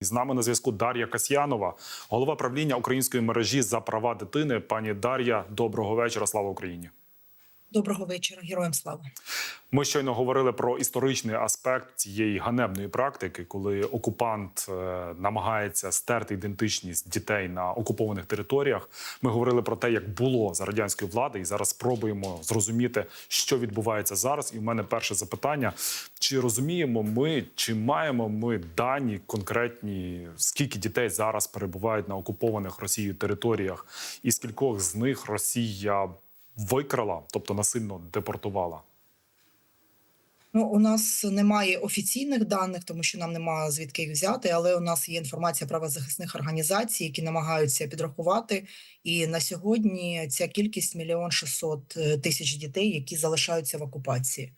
З нами на зв'язку Дар'я Касьянова, голова правління української мережі за права дитини. Пані Дар'я, доброго вечора. Слава Україні. Доброго вечора, героям слава. Ми щойно говорили про історичний аспект цієї ганебної практики, коли окупант е, намагається стерти ідентичність дітей на окупованих територіях. Ми говорили про те, як було за радянської влади, і зараз спробуємо зрозуміти, що відбувається зараз. І в мене перше запитання: чи розуміємо ми, чи маємо ми дані конкретні, скільки дітей зараз перебувають на окупованих Росією територіях, і скількох з них Росія викрала, тобто насильно депортувала? Ну, у нас немає офіційних даних, тому що нам немає звідки їх взяти. Але у нас є інформація правозахисних організацій, які намагаються підрахувати. І на сьогодні ця кількість мільйон шістсот е, тисяч дітей, які залишаються в окупації.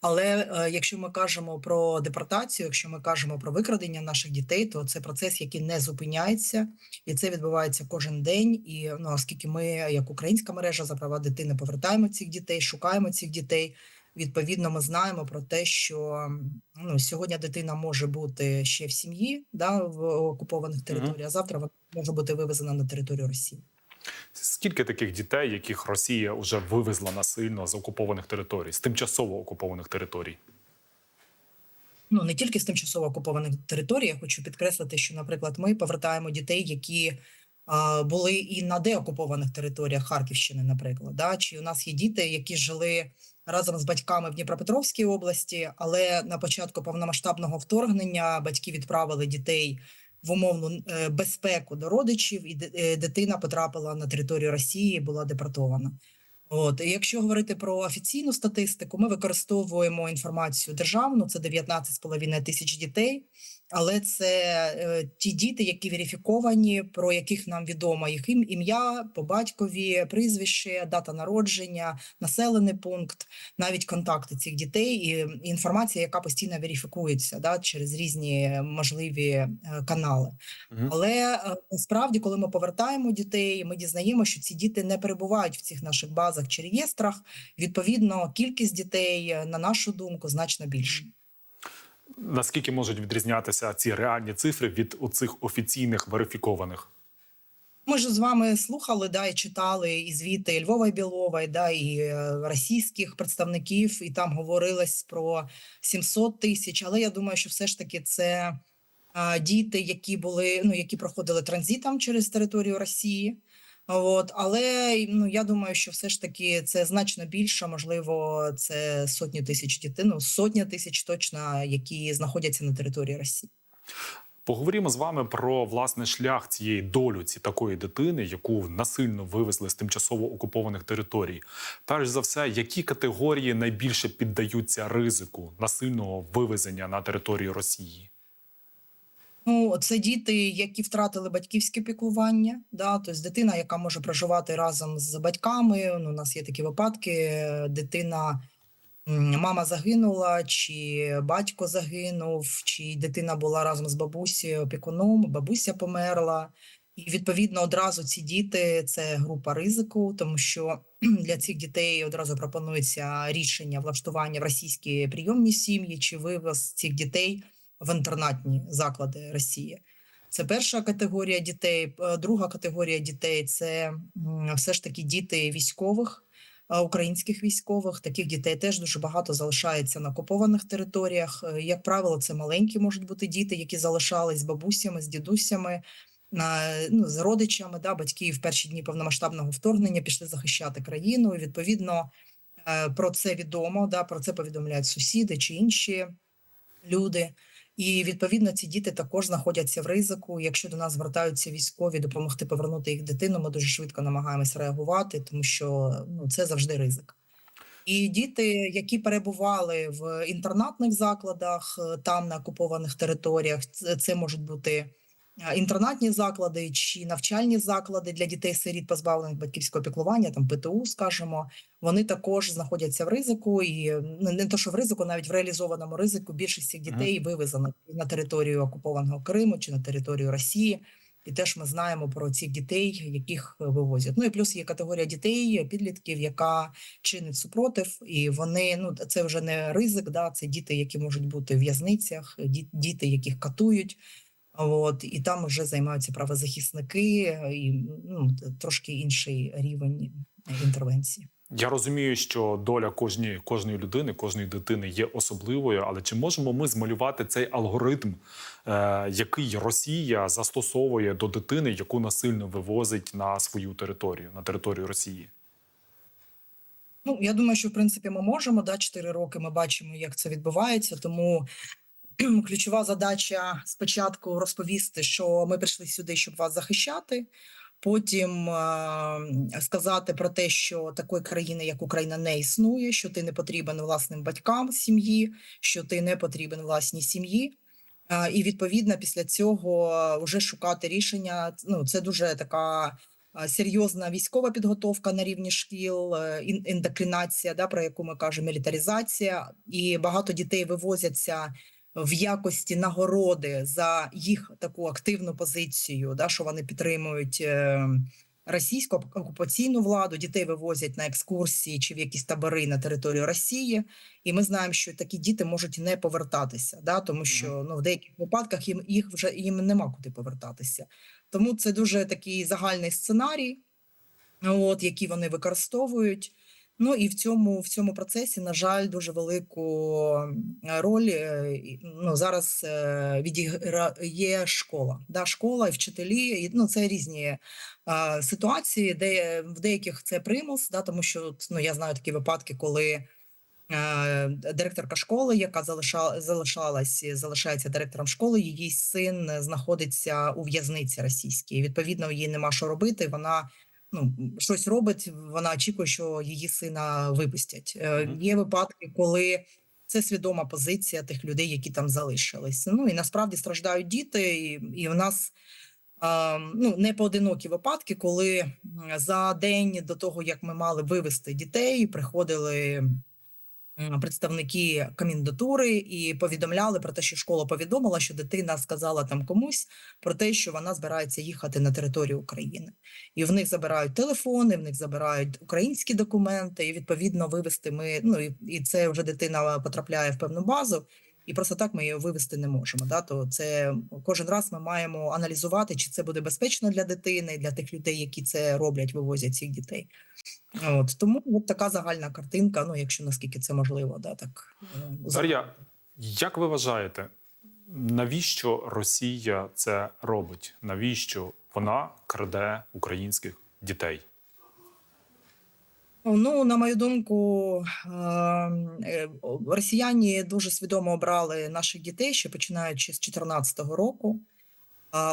Але е, якщо ми кажемо про депортацію, якщо ми кажемо про викрадення наших дітей, то це процес, який не зупиняється, і це відбувається кожен день. І ну оскільки ми, як українська мережа за права дитини, повертаємо цих дітей, шукаємо цих дітей. Відповідно, ми знаємо про те, що ну сьогодні дитина може бути ще в сім'ї, да в окупованих територіях. а Завтра вона може бути вивезена на територію Росії. Скільки таких дітей, яких Росія вже вивезла насильно з окупованих територій, з тимчасово окупованих територій? Ну не тільки з тимчасово окупованих територій. Я хочу підкреслити, що, наприклад, ми повертаємо дітей, які а, були і на деокупованих територіях Харківщини, наприклад, да чи у нас є діти, які жили разом з батьками в Дніпропетровській області, але на початку повномасштабного вторгнення батьки відправили дітей в умовну е, безпеку до родичів, і е, дитина потрапила на територію Росії, була депортована. От і якщо говорити про офіційну статистику, ми використовуємо інформацію державну, це 19,5 тисяч дітей. Але це е, ті діти, які верифіковані, про яких нам відомо їх ім- ім'я, по батькові, прізвище, дата народження, населений пункт, навіть контакти цих дітей і інформація, яка постійно верифікується да, через різні можливі е, канали. Мгм. Але е, насправді, коли ми повертаємо дітей, ми дізнаємося, що ці діти не перебувають в цих наших базах чи реєстрах. Відповідно, кількість дітей, на нашу думку, значно більша. Наскільки можуть відрізнятися ці реальні цифри від оцих офіційних верифікованих? Ми ж з вами слухали, да, і читали і звіти Львова і Білова, і, да, і е, російських представників, і там говорилось про 700 тисяч. Але я думаю, що все ж таки це а, діти, які були, ну які проходили транзитом через територію Росії. От, але ну я думаю, що все ж таки це значно більше, можливо, це сотні тисяч дітей, ну сотня тисяч точно, які знаходяться на території Росії. Поговоримо з вами про власне шлях цієї долю ці такої дитини, яку насильно вивезли з тимчасово окупованих територій. Перш за все, які категорії найбільше піддаються ризику насильного вивезення на територію Росії? Ну, це діти, які втратили батьківське піклування. Да, тобто дитина, яка може проживати разом з батьками. Ну, у нас є такі випадки. Дитина, мама загинула, чи батько загинув, чи дитина була разом з бабусею опікуном, бабуся померла. І відповідно одразу ці діти це група ризику, тому що для цих дітей одразу пропонується рішення влаштування в російські прийомні сім'ї чи вивоз цих дітей в інтернатні заклади Росії. Це перша категорія дітей. Друга категорія дітей це все ж таки діти військових, українських військових. Таких дітей теж дуже багато залишається на окупованих територіях. Е, Як правило, це маленькі можуть бути діти, які залишались з бабусями, з дідусями. Ну, з родичами, да, батьки в перші дні повномасштабного вторгнення пішли захищати країну. І відповідно е, про це відомо. Да, про це повідомляють сусіди чи інші люди. І відповідно ці діти також знаходяться в ризику. Якщо до нас звертаються військові допомогти повернути їх дитину, ми дуже швидко намагаємося реагувати, тому що ну це завжди ризик. І діти, які перебували в інтернатних закладах, е, там на окупованих територіях, це, це можуть бути інтернатні заклади чи навчальні заклади для дітей-сиріт, позбавлених батьківського піклування, там ПТУ, скажімо, вони також знаходяться в ризику, і е, не то, що в ризику, навіть в реалізованому ризику більшість цих дітей вивезено на територію окупованого Криму чи на територію Росії. І теж ми знаємо про цих дітей, яких е, вивозять. Ну і плюс є категорія дітей, підлітків, яка чинить супротив, і вони ну це вже не ризик. Да, це діти, які можуть бути в в'язницях, ді- діти, яких катують. От і там вже займаються правозахисники, і ну трошки інший рівень інтервенції. Я розумію, що доля кожної, кожної людини, кожної дитини є особливою, але чи можемо ми змалювати цей алгоритм, е, який Росія застосовує до дитини, яку насильно вивозить на свою територію, на територію Росії? Ну я думаю, що в принципі ми можемо да, 4 роки. Ми бачимо, як це відбувається. Тому ключова задача спочатку розповісти, що ми прийшли сюди, щоб вас захищати. Потім е, сказати про те, що такої країни, як Україна, не існує, що ти не потрібен власним батькам сім'ї, що ти не потрібен власній сім'ї. Е, і відповідно після цього вже шукати рішення. Ну це дуже така серйозна військова підготовка на рівні шкіл, е, ін- індоктринація, да, про яку ми кажемо, мілітаризація, і багато дітей вивозяться в якості нагороди за їх таку активну позицію, да, що вони підтримують е, російську окупаційну владу. Дітей вивозять на екскурсії чи в якісь табори на територію Росії. І ми знаємо, що такі діти можуть не повертатися, да, тому що ну в деяких випадках їм їх вже їм нема куди повертатися. Тому це дуже такий загальний сценарій, от який вони використовують. Ну і в цьому в цьому процесі, на жаль, дуже велику е, роль е, ну, зараз е, відіграє школа. Да, школа і вчителі. І, ну, це різні е, ситуації, де в деяких це примус, да, тому що ну, я знаю такі випадки, коли. Директорка школи, яка залишала залишалась, залишається директором школи. Її син знаходиться у в'язниці російській. Відповідно, їй нема що робити. Вона ну щось робить. Вона очікує, що її сина випустять. Е. Є випадки, коли це свідома позиція тих людей, які там залишились. Ну і насправді страждають діти, і, і в нас. Ну, не поодинокі випадки, коли за день до того, як ми мали вивести дітей, приходили представники комендатури і повідомляли про те, що школа повідомила, що дитина сказала там комусь про те, що вона збирається їхати на територію України, і в них забирають телефони, в них забирають українські документи, і відповідно вивести ми. Ну і, це вже дитина потрапляє в певну базу. І просто так ми її вивести не можемо. Да? То це кожен раз ми маємо аналізувати, чи це буде безпечно для дитини, для тих людей, які це роблять, вивозять цих дітей. От тому от така загальна картинка. Ну, якщо наскільки це можливо, да так е, Дар'я, як ви вважаєте, навіщо Росія це робить? Навіщо вона краде українських дітей? Ну, на мою думку, е, росіяни дуже свідомо обрали наших дітей, ще починаючи з 2014 року.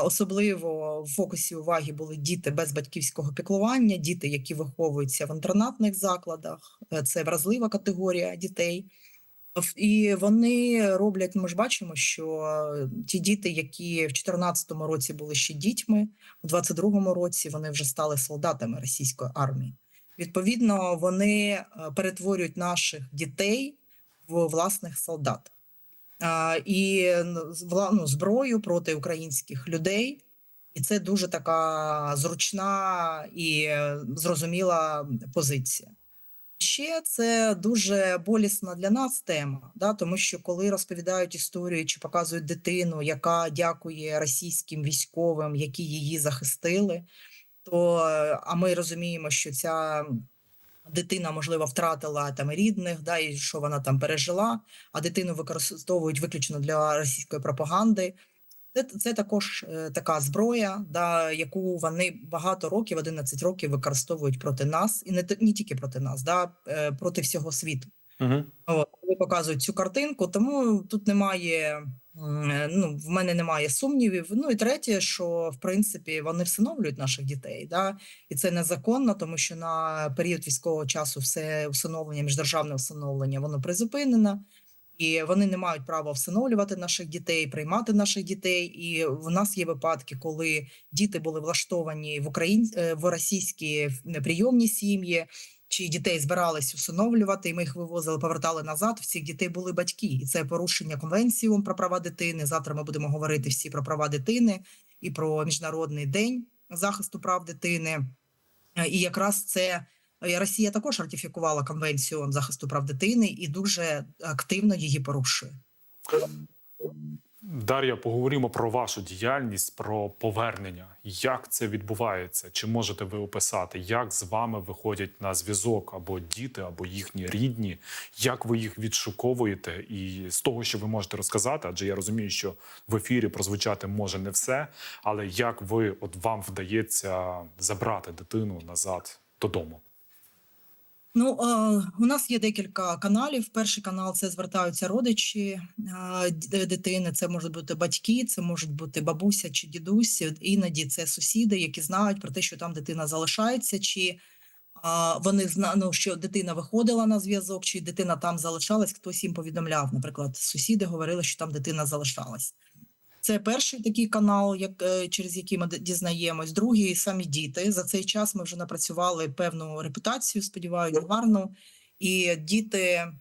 Особливо в фокусі уваги були діти без батьківського піклування, діти, які виховуються в інтернатних закладах. Е, Це вразлива категорія дітей. І вони роблять. Ми ж бачимо, що ті діти, які в 2014 році були ще дітьми, у 2022 році вони вже стали солдатами російської армії. Відповідно, вони е, перетворюють наших дітей в власних солдат. І ну, зброю проти українських людей, і це дуже така зручна і е, зрозуміла позиція. Ще це дуже болісна для нас тема, да, тому що коли розповідають історію чи показують дитину, яка дякує російським військовим, які її захистили, то е, а ми розуміємо, що ця дитина можливо втратила там рідних, да, і що вона там пережила, а дитину використовують виключно для російської пропаганди. Це, це також е, така зброя, да, яку вони багато років, 11 років використовують проти нас, і не, не тільки проти нас, да, е, проти всього світу. Угу. От, показують цю картинку, тому тут немає. е, Ну, в мене немає сумнівів. Ну і третє, що в принципі вони всиновлюють наших дітей, да, і це незаконно, тому що на період військового часу все усиновлення, міждержавне усиновлення, воно призупинено, і вони не мають права всиновлювати наших дітей, приймати наших дітей. І в нас є випадки, коли діти були влаштовані в Україн... е, в російські прийомні сім'ї чи дітей збирались усиновлювати, і ми їх вивозили, повертали назад. В цих дітей були батьки, і це порушення конвенції про права дитини. Завтра ми будемо говорити всі про права дитини і про міжнародний день захисту прав дитини. Е, І якраз це е, Росія також ратифікувала конвенцію захисту прав дитини і дуже активно її порушує. Дар'я, поговоримо про вашу діяльність, про повернення. Як це відбувається? Чи можете ви описати, як з вами виходять на зв'язок або діти, або їхні рідні? Як ви їх відшуковуєте? І з того, що ви можете розказати, адже я розумію, що в ефірі прозвучати може не все, але як ви от вам вдається забрати дитину назад додому? Ну, е, у нас є декілька каналів. Перший канал це звертаються родичі е, дитини. Це можуть бути батьки, це можуть бути бабуся чи дідусь. Іноді це сусіди, які знають про те, що там дитина залишається, чи а, вони ну, що дитина виходила на зв'язок, чи дитина там залишалась. Хтось їм повідомляв. Наприклад, сусіди говорили, що там дитина залишалась. Це перший такий канал, як, е, через який ми дізнаємось. Другий самі діти. За цей час ми вже напрацювали певну репутацію, сподіваюся, гарну. І діти, е,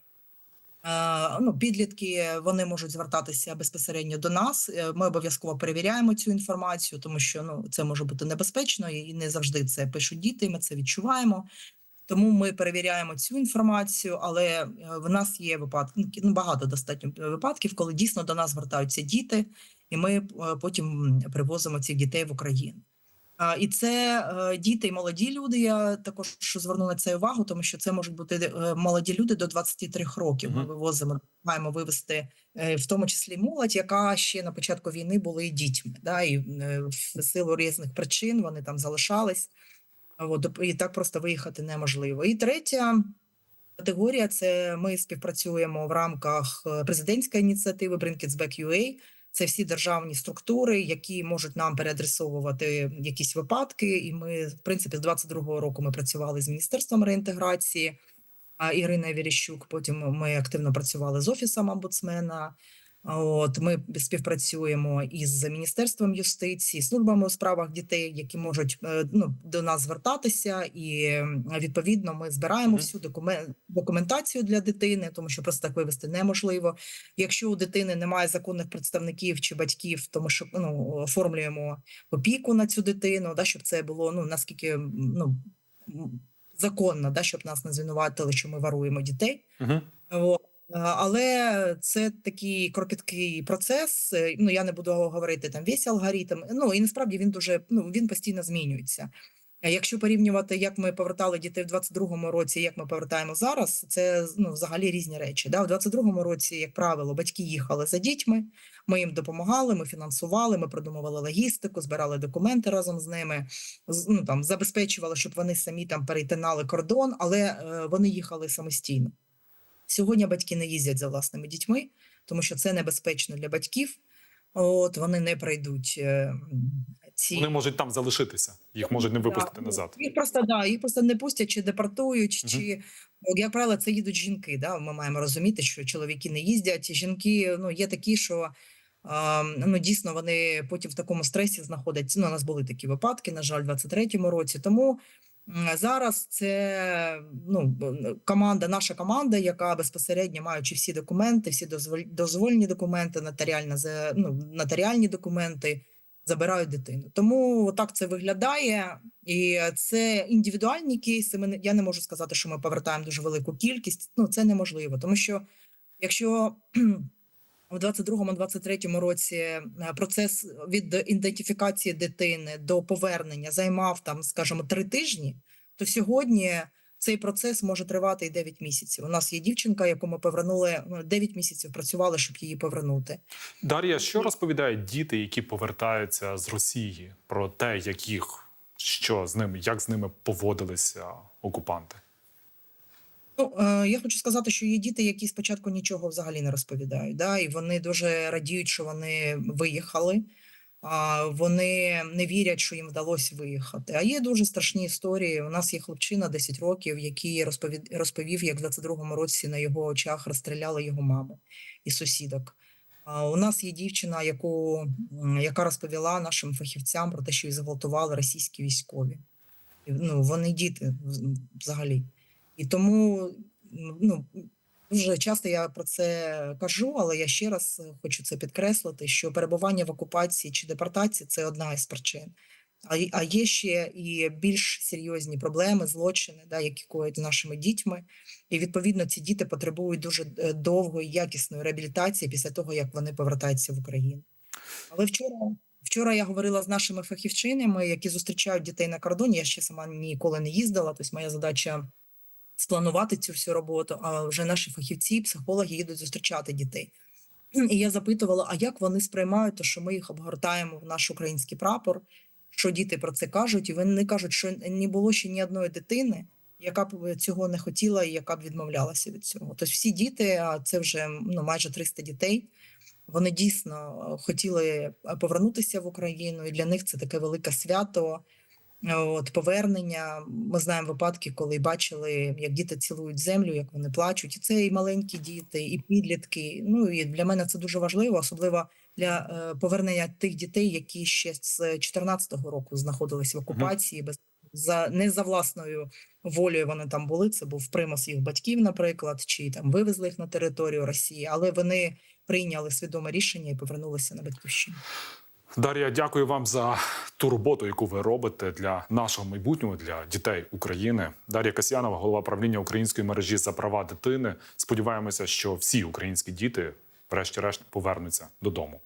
ну, підлітки, вони можуть звертатися безпосередньо до нас. Е, Ми обов'язково перевіряємо цю інформацію, тому що ну, це може бути небезпечно і не завжди це пишуть діти. Ми це відчуваємо. Тому ми перевіряємо цю інформацію, але е, в нас є випадки ну, багато достатньо випадків, коли дійсно до нас звертаються діти, і ми е, потім привозимо цих дітей в Україну. І це е, діти і молоді люди. Я також зверну на це увагу, тому що це можуть бути е, молоді люди до 23 років. Ми вивозимо, маємо вивезти е, в тому числі молодь, яка ще на початку війни були дітьми. Да, і е, в силу різних причин вони там залишались. От, і так просто виїхати неможливо. І третя категорія це ми співпрацюємо в рамках е, президентської ініціативи Bring Kids Back UA. Це всі державні структури, які можуть нам переадресовувати якісь випадки. І ми, в принципі, з 22-го року ми працювали з міністерством реінтеграції. Ірина Віріщук. Потім ми активно працювали з офісом омбудсмена. От ми співпрацюємо із міністерством юстиції, службами у справах дітей, які можуть е, ну, до нас звертатися, і відповідно ми збираємо Мгм. всю докумен- документацію для дитини, тому що просто так вивести неможливо. Якщо у дитини немає законних представників чи батьків, то ми що ну, оформлюємо опіку на цю дитину, да, щоб це було ну наскільки ну законно, да, щоб нас не звинуватили, що ми варуємо дітей. Угу. От. Але це такий кропіткий процес. е, Ну я не буду говорити там весь алгоритм. Ну і насправді він дуже ну він постійно змінюється. Якщо порівнювати, як ми повертали дітей в 22-му році, як ми повертаємо зараз, це ну взагалі різні речі. Да? В 22-му році, як правило, батьки їхали за дітьми. Ми їм допомагали, ми фінансували, ми продумували логістику, збирали документи разом з ними. Ну там забезпечували, щоб вони самі там перетинали кордон, але е, вони їхали самостійно. Сьогодні батьки не їздять за власними дітьми, тому що це небезпечно для батьків. От вони не пройдуть е, ці Вони можуть там залишитися, їх можуть не випустити Да, назад. Їх просто да, їх просто не пустять чи депортують, Мгм. чи ну, як правило, це їдуть жінки. Да? Ми маємо розуміти, що чоловіки не їздять. Жінки ну є такі, що ну дійсно вони потім в такому стресі знаходяться. Ну, у нас були такі випадки, на жаль, в 23-му році. Тому зараз це ну команда, наша команда, яка безпосередньо маючи всі документи, всі дозволь- дозвольні документи, нотаріально за ну, нотаріальні документи забирають дитину. Тому так це виглядає, і це індивідуальні кейси. Ми я не можу сказати, що ми повертаємо дуже велику кількість. Ну це неможливо, тому що якщо у 22-23 році е, процес від ідентифікації дитини до повернення займав там, скажімо, три тижні, то сьогодні цей процес може тривати і 9 місяців. У нас є дівчинка, яку ми повернули ну, 9 місяців працювали, щоб її повернути. Дар'я, що розповідають діти, які повертаються з Росії, про те, яких що з ними, як з ними поводилися окупанти? Ну, е, я хочу сказати, що є діти, які спочатку нічого взагалі не розповідають, да, і вони дуже радіють, що вони виїхали. Вони не вірять, що їм вдалося виїхати. А є дуже страшні історії. У нас є хлопчина 10 років, який розповів, розповів, як в 22-му році на його очах розстріляли його маму і сусідок. У нас є дівчина, яку яка розповіла нашим фахівцям про те, що її зґвалтували російські військові. Ну вони діти взагалі. І тому ну, дуже часто я про це кажу, але я ще раз хочу це підкреслити: що перебування в окупації чи депортації це одна із причин. А, є ще і більш серйозні проблеми, злочини, да, які коять нашими дітьми. І відповідно ці діти потребують дуже е, довгої, якісної реабілітації після того, як вони повертаються в Україну. Але вчора, вчора я говорила з нашими фахівчинями, які зустрічають дітей на кордоні. Я ще сама ніколи не їздила. Тобто моя задача спланувати цю всю роботу. А вже наші фахівці, психологи їдуть зустрічати дітей. І я запитувала, а як вони сприймають те, що ми їх обгортаємо в наш український прапор, що діти про це кажуть, і вони кажуть, що не було ще ні одної дитини, яка б цього не хотіла і яка б відмовлялася від цього. Тобто всі діти, а це вже ну, майже 300 дітей, вони дійсно е, хотіли е, повернутися в Україну, і для них це таке велике свято. От повернення. Ми знаємо випадки, коли бачили, як діти цілують землю, як вони плачуть. І це і маленькі діти, і підлітки. Ну і для мене це дуже важливо, особливо для е, повернення тих дітей, які ще з 2014 року знаходились в окупації, без за не за власною волею вони там були. Це був примус їх батьків, наприклад, чи там вивезли їх на територію Росії, але вони прийняли свідоме рішення і повернулися на батьківщину. Дар'я, дякую вам за ту роботу, яку ви робите для нашого майбутнього, для дітей України. Дар'я Касьянова, голова правління української мережі за права дитини. Сподіваємося, що всі українські діти, врешті-решт, повернуться додому.